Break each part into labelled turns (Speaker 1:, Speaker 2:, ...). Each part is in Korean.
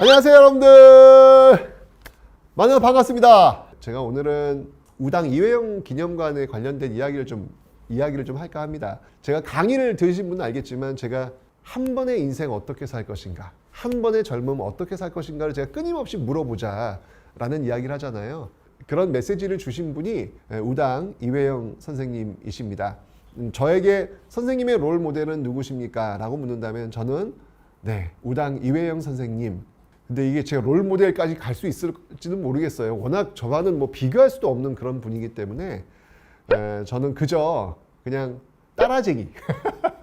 Speaker 1: 안녕하세요 여러분들. 만나서 반갑습니다. 제가 오늘은 우당 이회영 기념관에 관련된 이야기를 좀 이야기를 좀 할까 합니다. 제가 강의를 들으신 분은 알겠지만 제가 한 번의 인생 어떻게 살 것인가 한 번의 젊음 어떻게 살 것인가를 제가 끊임없이 물어보자 라는 이야기를 하잖아요. 그런 메시지를 주신 분이 우당 이회영 선생님이십니다. 음, 저에게 선생님의 롤 모델은 누구십니까? 라고 묻는다면 저는 네 우당 이회영 선생님 근데 이게 제가 롤 모델까지 갈 수 있을지는 모르겠어요. 워낙 저와는 뭐 비교할 수도 없는 그런 분이기 때문에 에, 저는 그저 그냥 따라쟁이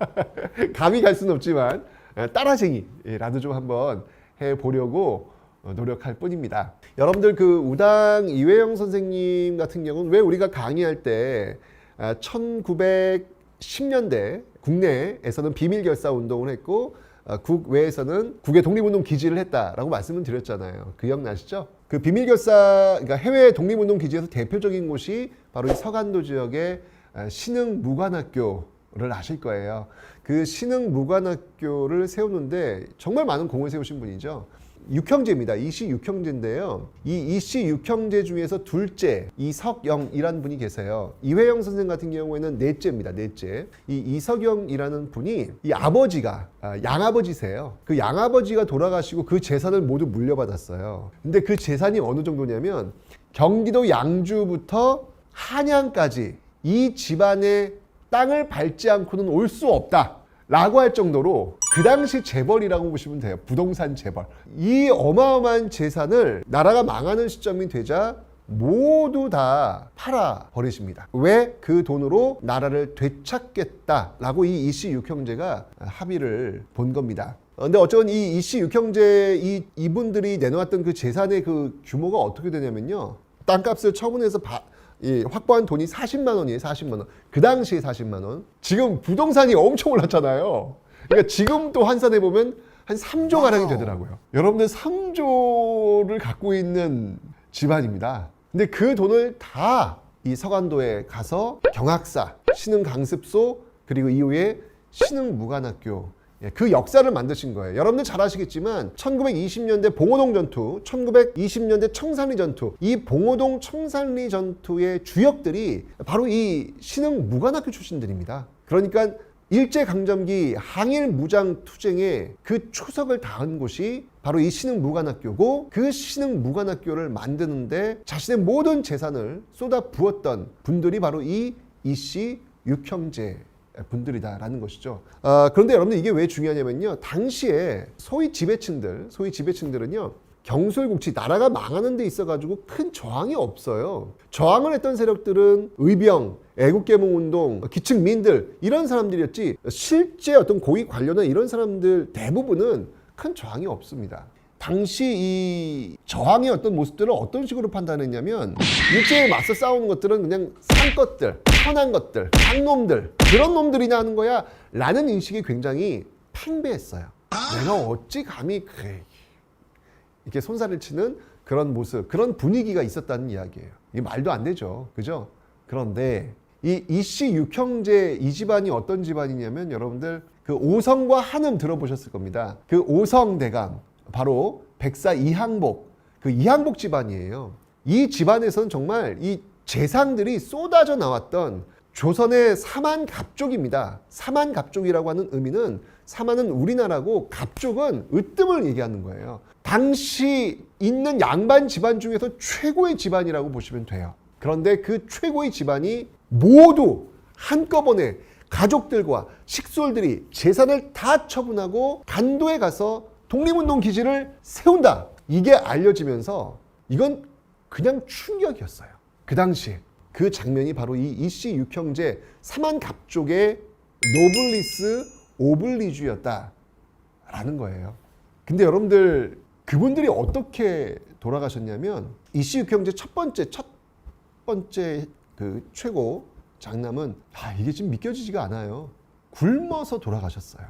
Speaker 1: 감히 갈 수는 없지만 에, 따라쟁이라도 좀 한번 해 보려고 어, 노력할 뿐입니다. 여러분들 그 우당 이회영 선생님 같은 경우는 왜 우리가 강의할 때 아, 1910년대 국내에서는 비밀 결사 운동을 했고 어, 국 외에서는 국외 독립운동 기지를 했다라고 말씀을 드렸잖아요. 기억나시죠? 그 비밀 결사, 그러니까 해외 독립운동 기지에서 대표적인 곳이 바로 이 서간도 지역의 어, 신흥 무관학교를 아실 거예요. 그 신흥 무관학교를 세우는데 정말 많은 공을 세우신 분이죠. 육형제입니다. 이씨 육형제인데요. 이 이씨 육형제 중에서 둘째 이석영이라는 분이 계세요. 이회영 선생 같은 경우에는 넷째입니다. 넷째. 이 이석영이라는 분이 이 아버지가 아, 양아버지세요. 그 양아버지가 돌아가시고 그 재산을 모두 물려받았어요. 근데 그 재산이 어느 정도냐면 경기도 양주부터 한양까지 이 집안의 땅을 밟지 않고는 올 수 없다. 라고 할 정도로 그 당시 재벌이라고 보시면 돼요. 부동산 재벌. 이 어마어마한 재산을 나라가 망하는 시점이 되자 모두 다 팔아 버리십니다. 왜 그 돈으로 나라를 되찾겠다라고 이 이씨 육형제가 합의를 본 겁니다. 어, 근데 어쩌면 이 이씨 육형제 이 이분들이 내놓았던 그 재산의 그 규모가 어떻게 되냐면요. 땅값을 처분해서 바, 이 확보한 돈이 40만 원이에요. 40만 원. 그 당시에 40만 원. 지금 부동산이 엄청 올랐잖아요. 그러니까 지금 또 환산해 보면 한 3조 가량이 되더라고요. 여러분들 3조를 갖고 있는 집안입니다. 근데 그 돈을 다 이 서간도에 가서 경학사, 신흥 강습소 그리고 이후에 신흥 무관학교 예, 그 역사를 만드신 거예요. 여러분들 잘 아시겠지만 1920년대 봉오동 전투, 1920년대 청산리 전투, 이 봉오동 청산리 전투의 주역들이 바로 이 신흥 무관학교 출신들입니다. 그러니까 일제 강점기 항일 무장 투쟁에 그 초석을 다한 곳이 바로 이 신흥 무관학교고 그 신흥 무관학교를 만드는데 자신의 모든 재산을 쏟아 부었던 분들이 바로 이 이씨 육형제 분들이다라는 것이죠. 아, 그런데 여러분들 이게 왜 중요하냐면요. 당시에 소위 지배층들, 소위 지배층들은요. 경솔국치 나라가 망하는 데 있어가지고 큰 저항이 없어요. 저항을 했던 세력들은 의병, 애국개몽운동, 기층민들 이런 사람들이었지 실제 어떤 고위 관료나 이런 사람들 대부분은 큰 저항이 없습니다. 당시 이 저항의 어떤 모습들을 어떤 식으로 판단했냐면 일제에 맞서 싸우는 것들은 그냥 산 것들, 편한 것들, 쌍놈들 그런 놈들이나 하는 거야 라는 인식이 굉장히 팽배했어요. 내가 어찌 감히 그래 이렇게 손살을 치는 그런 모습, 그런 분위기가 있었다는 이야기예요. 이게 말도 안 되죠. 그죠? 그런데 이 이씨 육형제 이 집안이 어떤 집안이냐면 여러분들 그 오성과 한음 들어보셨을 겁니다. 그 오성 대감 바로 백사 이항복 그 이항복 집안이에요. 이 집안에서는 정말 이 재상들이 쏟아져 나왔던 조선의 사만 갑족입니다. 사만 갑족이라고 하는 의미는 사만은 우리나라고 갑족은 으뜸을 얘기하는 거예요. 당시 있는 양반 집안 중에서 최고의 집안이라고 보시면 돼요. 그런데 그 최고의 집안이 모두 한꺼번에 가족들과 식솔들이 재산을 다 처분하고 간도에 가서 독립운동 기지를 세운다. 이게 알려지면서 이건 그냥 충격이었어요. 그 당시에. 그 장면이 바로 이 이씨 육형제 사만 갑족의 노블리스 오블리주였다라는 거예요. 근데 여러분들 그분들이 어떻게 돌아가셨냐면 이씨 육형제 첫 번째 첫 번째 그 최고 장남은 아 이게 지금 믿겨지지가 않아요. 굶어서 돌아가셨어요.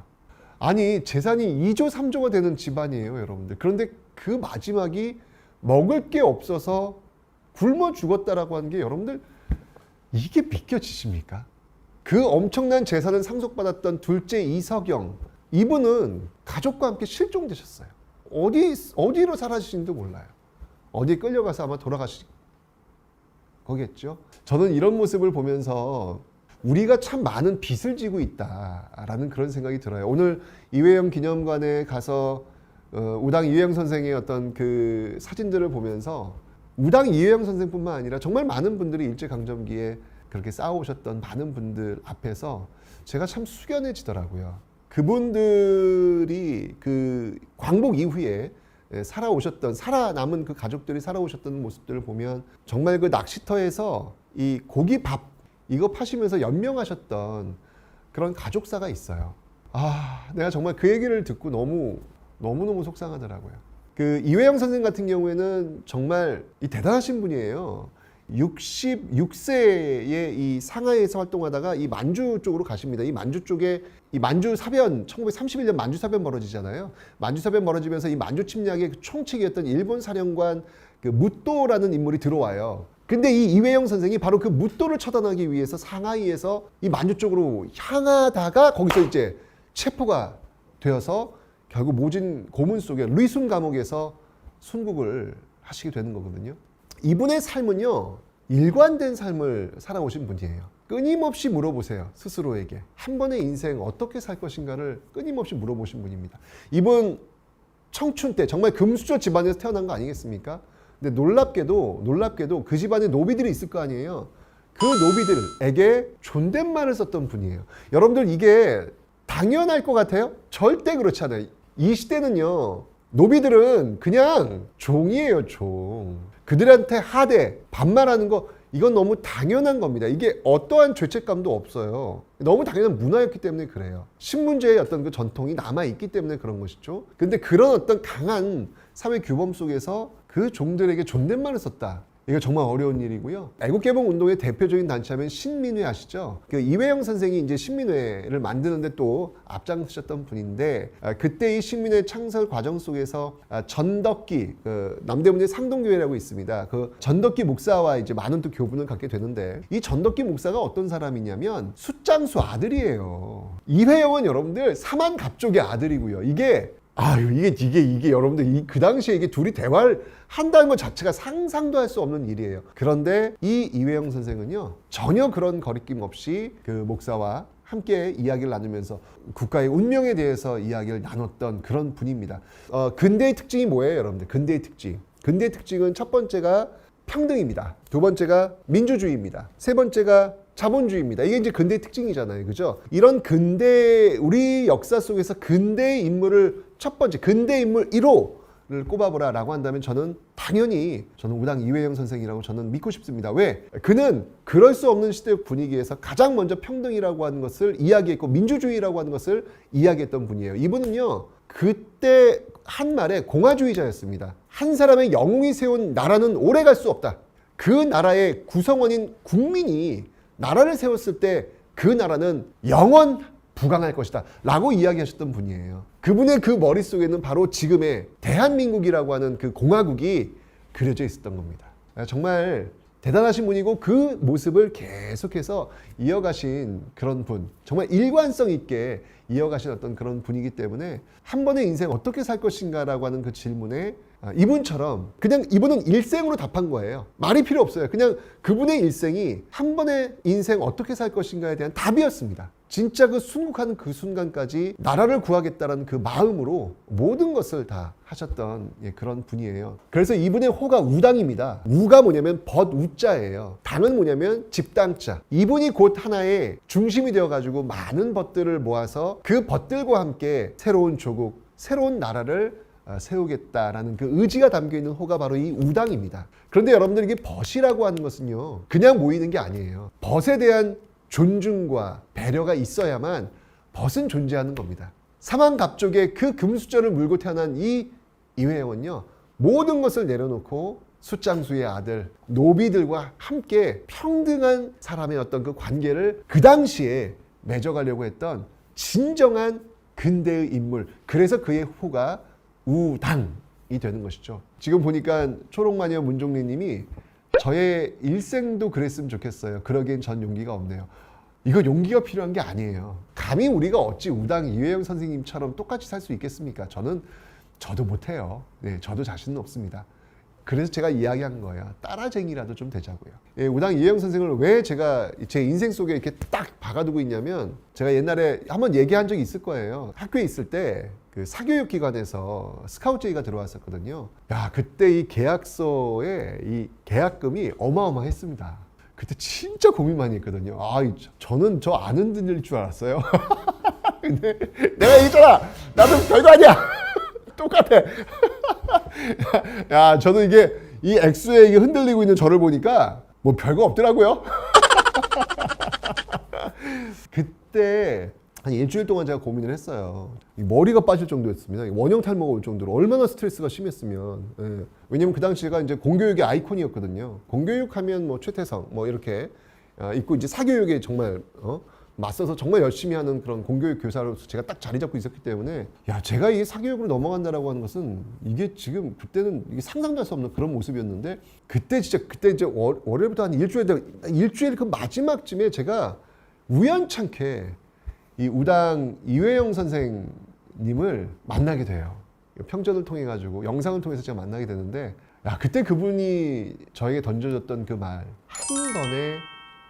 Speaker 1: 아니 재산이 2조 3조가 되는 집안이에요, 여러분들. 그런데 그 마지막이 먹을 게 없어서 굶어 죽었다라고 하는 게 여러분들 이게 믿겨지십니까? 그 엄청난 재산을 상속받았던 둘째 이석영 이분은 가족과 함께 실종되셨어요. 어디 어디로 사라지신지도 몰라요. 어디 끌려가서 아마 돌아가시 거겠죠. 저는 이런 모습을 보면서 우리가 참 많은 빚을 지고 있다라는 그런 생각이 들어요. 오늘 이회영 기념관에 가서 어, 우당 이회영 선생의 어떤 그 사진들을 보면서 우당 이회영 선생뿐만 아니라 정말 많은 분들이 일제 강점기에 그렇게 싸우셨던 많은 분들 앞에서 제가 참 숙연해지더라고요. 그분들이 그 광복 이후에 예, 살아오셨던 살아남은 그 가족들이 살아오셨던 모습들을 보면 정말 그 낚시터에서 이 고기 밥 이거 파시면서 연명하셨던 그런 가족사가 있어요. 아, 내가 정말 그 얘기를 듣고 너무 너무 너무 속상하더라고요. 그 이회영 선생 같은 경우에는 정말 이 대단하신 분이에요. 66세에 이 상하이에서 활동하다가 이 만주 쪽으로 가십니다. 이 만주 쪽에 이 만주 사변 1931년 만주 사변 벌어지잖아요. 만주 사변 벌어지면서 이 만주 침략의 그 총책이었던 일본 사령관 그 무또라는 인물이 들어와요. 근데 이 이회영 선생이 바로 그 무또를 처단하기 위해서 상하이에서 이 만주 쪽으로 향하다가 거기서 이제 체포가 되어서 결국 모진 고문 속에 루이순 감옥에서 순국을 하시게 되는 거거든요. 이분의 삶은요 일관된 삶을 살아오신 분이에요. 끊임없이 물어보세요 스스로에게 한 번의 인생 어떻게 살 것인가를 끊임없이 물어보신 분입니다. 이분 청춘 때 정말 금수저 집안에서 태어난 거 아니겠습니까? 근데 놀랍게도 놀랍게도 그 집안에 노비들이 있을 거 아니에요. 그 노비들에게 존댓말을 썼던 분이에요. 여러분들 이게 당연할 것 같아요? 절대 그렇지 않아요. 이 시대는요. 노비들은 그냥 종이에요, 종. 그들한테 하대, 반말하는 거 이건 너무 당연한 겁니다. 이게 어떠한 죄책감도 없어요. 너무 당연한 문화였기 때문에 그래요. 신문제의 어떤 그 전통이 남아 있기 때문에 그런 것이죠. 근데 그런 어떤 강한 사회 규범 속에서 그 종들에게 존댓말을 썼다. 이거 정말 어려운 일이고요. 애국개봉 운동의 대표적인 단체하면 신민회 아시죠? 그 이회영 선생이 이제 신민회를 만드는데 또 앞장서셨던 분인데 아, 그때 이 신민회 창설 과정 속에서 아, 전덕기 그 남대문의 상동교회라고 있습니다. 그 전덕기 목사와 이제 많은 또 교분을 갖게 되는데 이 전덕기 목사가 어떤 사람이냐면 숫장수 아들이에요. 이회영은 여러분들 사만 갑족의 아들이고요. 이게 아유 이게 이게 이게 여러분들 이, 그 당시에 이게 둘이 대화를 한다는 것 자체가 상상도 할 수 없는 일이에요. 그런데 이 이회영 선생은요 전혀 그런 거리낌 없이 그 목사와 함께 이야기를 나누면서 국가의 운명에 대해서 이야기를 나눴던 그런 분입니다. 어, 근대의 특징이 뭐예요, 여러분들? 근대의 특징. 근대의 특징은 첫 번째가 평등입니다. 두 번째가 민주주의입니다. 세 번째가 자본주의입니다. 이게 이제 근대의 특징이잖아요. 그죠? 이런 근대, 우리 역사 속에서 근대의 인물을 첫 번째, 근대 인물 1호를 꼽아보라 라고 한다면 저는 당연히 저는 우당 이회영 선생이라고 저는 믿고 싶습니다. 왜? 그는 그럴 수 없는 시대 분위기에서 가장 먼저 평등이라고 하는 것을 이야기했고 민주주의라고 하는 것을 이야기했던 분이에요. 이분은요, 그때 한 말에 공화주의자였습니다. 한 사람의 영웅이 세운 나라는 오래 갈 수 없다. 그 나라의 구성원인 국민이 나라를 세웠을 때 그 나라는 영원 부강할 것이다. 라고 이야기하셨던 분이에요. 그분의 그 머릿속에는 바로 지금의 대한민국이라고 하는 그 공화국이 그려져 있었던 겁니다. 정말 대단하신 분이고 그 모습을 계속해서 이어가신 그런 분. 정말 일관성 있게 이어가신 어떤 그런 분이기 때문에 한 번의 인생 어떻게 살 것인가라고 하는 그 질문에 아, 이분처럼 그냥 이분은 일생으로 답한 거예요. 말이 필요 없어요. 그냥 그분의 일생이 한 번의 인생 어떻게 살 것인가에 대한 답이었습니다. 진짜 그 순국하는 그 순간까지 나라를 구하겠다라는 그 마음으로 모든 것을 다 하셨던 예, 그런 분이에요. 그래서 이분의 호가 우당입니다. 우가 뭐냐면 벗 우자예요. 당은 뭐냐면 집당자. 이분이 곧 하나의 중심이 되어가지고 많은 벗들을 모아서 그 벗들과 함께 새로운 조국, 새로운 나라를 어, 세우겠다라는 그 의지가 담겨 있는 호가 바로 이 우당입니다. 그런데 여러분들 이게 벗이라고 하는 것은요, 그냥 모이는 게 아니에요. 벗에 대한 존중과 배려가 있어야만 벗은 존재하는 겁니다. 사망갑족의 그 금수저를 물고 태어난 이 이회영은요, 모든 것을 내려놓고 숫장수의 아들 노비들과 함께 평등한 사람의 어떤 그 관계를 그 당시에 맺어가려고 했던 진정한 근대의 인물. 그래서 그의 호가 우당이 되는 것이죠. 지금 보니까 초록마녀 문종리님이 저의 일생도 그랬으면 좋겠어요. 그러기엔 전 용기가 없네요. 이거 용기가 필요한 게 아니에요. 감히 우리가 어찌 우당 이회영 선생님처럼 똑같이 살 수 있겠습니까? 저는 저도 못해요. 네, 저도 자신은 없습니다. 그래서 제가 이야기한 거야. 따라쟁이라도 좀 되자고요. 예, 우당 이혜영 선생을 왜 제가 제 인생 속에 이렇게 딱 박아두고 있냐면 제가 옛날에 한번 얘기한 적이 있을 거예요. 학교에 있을 때 그 사교육 기관에서 스카우트 제의가 들어왔었거든요. 야, 그때 이 계약서에 이 계약금이 어마어마했습니다. 그때 진짜 고민 많이 했거든요. 아, 이- 저는 저 안 흔들릴 줄 알았어요. 근데 내가 얘기했잖아. 나도 별거 아니야. 똑같아. 야, 저는 이게 이 액수에 이게 흔들리고 있는 저를 보니까 뭐 별거 없더라고요. 그때 한 일주일 동안 제가 고민을 했어요. 이 머리가 빠질 정도였습니다. 이 원형 탈모가 올 정도로 얼마나 스트레스가 심했으면. 예. 왜냐면 그 당시 제가 이제 공교육의 아이콘이었거든요. 공교육 하면 뭐 최태성 뭐 이렇게 아, 있고 이제 사교육에 정말 어? 맞서서 정말 열심히 하는 그런 공교육 교사로서 제가 딱 자리 잡고 있었기 때문에 야 제가 이 사교육으로 넘어간다라고 하는 것은 이게 지금 그때는 이게 상상도 할 수 없는 그런 모습이었는데 그때 진짜 그때 이제 월- 월요일부터 한 일주일 돼- 일주일 그 마지막쯤에 제가 우연찮게 이 우당 이회영 선생님을 만나게 돼요. 평전을 통해 가지고 영상을 통해서 제가 만나게 되는데 야 그때 그분이 저에게 던져줬던 그 말 한 번의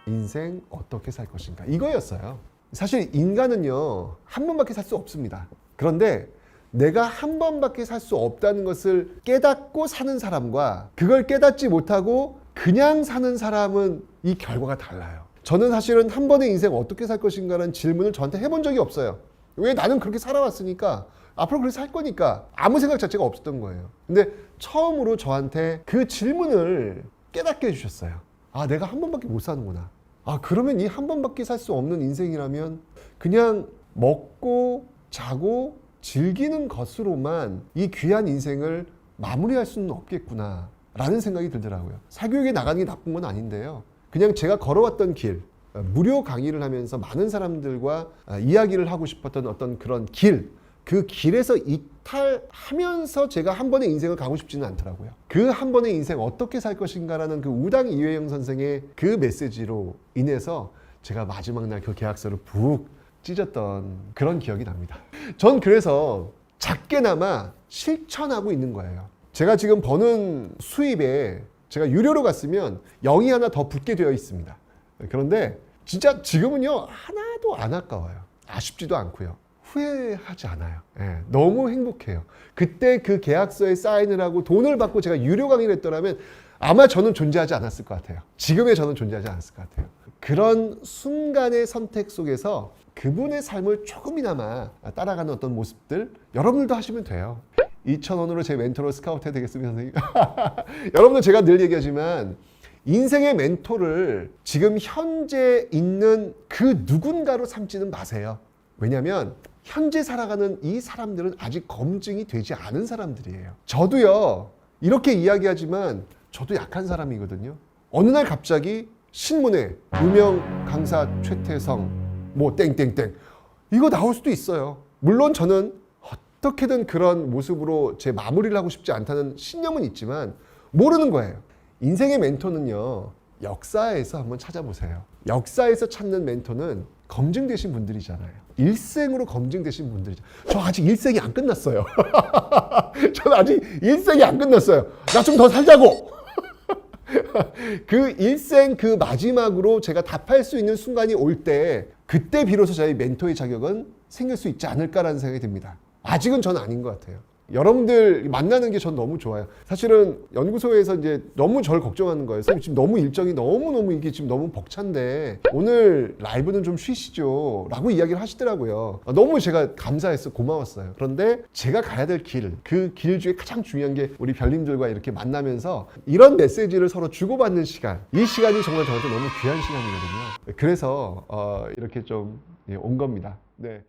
Speaker 1: 인생 어떻게 살 것인가 이거였어요. 사실 인간은요 한 번밖에 살 수 없습니다. 그런데 내가 한 번밖에 살 수 없다는 것을 깨닫고 사는 사람과 그걸 깨닫지 못하고 그냥 사는 사람은 이 결과가 달라요. 저는 사실은 한 번의 인생 어떻게 살 것인가라는 질문을 저한테 해본 적이 없어요. 왜 나는 그렇게 살아왔으니까 앞으로 그렇게 살 거니까 아무 생각 자체가 없었던 거예요. 근데 처음으로 저한테 그 질문을 깨닫게 해주셨어요. 아, 내가 한 번밖에 못 사는구나. 아, 그러면 이 한 번밖에 살 수 없는 인생이라면 그냥 먹고 자고 즐기는 것으로만 이 귀한 인생을 마무리할 수는 없겠구나. 라는 생각이 들더라고요. 사교육에 나가는 게 나쁜 건 아닌데요. 그냥 제가 걸어왔던 길, 어, 무료 강의를 하면서 많은 사람들과 아, 이야기를 하고 싶었던 어떤 그런 길, 그 길에서 이탈하면서 제가 한 번의 인생을 가고 싶지는 않더라고요. 그 한 번의 인생 어떻게 살 것인가라는 그 우당 이회영 선생의 그 메시지로 인해서 제가 마지막 날 그 계약서를 푹 찢었던 그런 기억이 납니다. 전 그래서 작게나마 실천하고 있는 거예요. 제가 지금 버는 수입에 제가 유료로 갔으면 0이 하나 더 붙게 되어 있습니다. 그런데 진짜 지금은요 하나도 안 아까워요. 아쉽지도 않고요. 후회하지 않아요. 예, 너무 행복해요. 그때 그 계약서에 사인을 하고 돈을 받고 제가 유료 강의를 했더라면 아마 저는 존재하지 않았을 것 같아요. 지금의 저는 존재하지 않았을 것 같아요. 그런 순간의 선택 속에서 그분의 삶을 조금이나마 따라가는 어떤 모습들 여러분들도 하시면 돼요. 2,000원으로 제 멘토로 스카우트 해야 되겠습니다, 선생님. 여러분들 제가 늘 얘기하지만 인생의 멘토를 지금 현재 있는 그 누군가로 삼지는 마세요. 왜냐하면 현재 살아가는 이 사람들은 아직 검증이 되지 않은 사람들이에요. 저도요 이렇게 이야기하지만 저도 약한 사람이거든요. 어느 날 갑자기 신문에 유명 강사 최태성 뭐 땡땡땡 이거 나올 수도 있어요. 물론 저는 어떻게든 그런 모습으로 제 마무리를 하고 싶지 않다는 신념은 있지만 모르는 거예요. 인생의 멘토는요. 역사에서 한번 찾아보세요. 역사에서 찾는 멘토는 검증되신 분들이잖아요. 일생으로 검증되신 분들이죠. 저 아직 일생이 안 끝났어요. 저는 아직 일생이 안 끝났어요. 나 좀 더 살자고. 그 일생 그 마지막으로 제가 답할 수 있는 순간이 올 때 그때 비로소 저희 멘토의 자격은 생길 수 있지 않을까라는 생각이 듭니다. 아직은 전 아닌 것 같아요. 여러분들 만나는 게 전 너무 좋아요. 사실은 연구소에서 이제 너무 절 걱정하는 거예요. 선생님 지금 너무 일정이 너무 너무 이게 지금 너무 벅찬데 오늘 라이브는 좀 쉬시죠.라고 이야기를 하시더라고요. 너무 제가 감사했어, 고마웠어요. 그런데 제가 가야 될 길, 그 길 중에 가장 중요한 게 우리 별님들과 이렇게 만나면서 이런 메시지를 서로 주고받는 시간. 이 시간이 정말 저한테 너무 귀한 시간이거든요. 그래서 어, 이렇게 좀 온 겁니다. 네.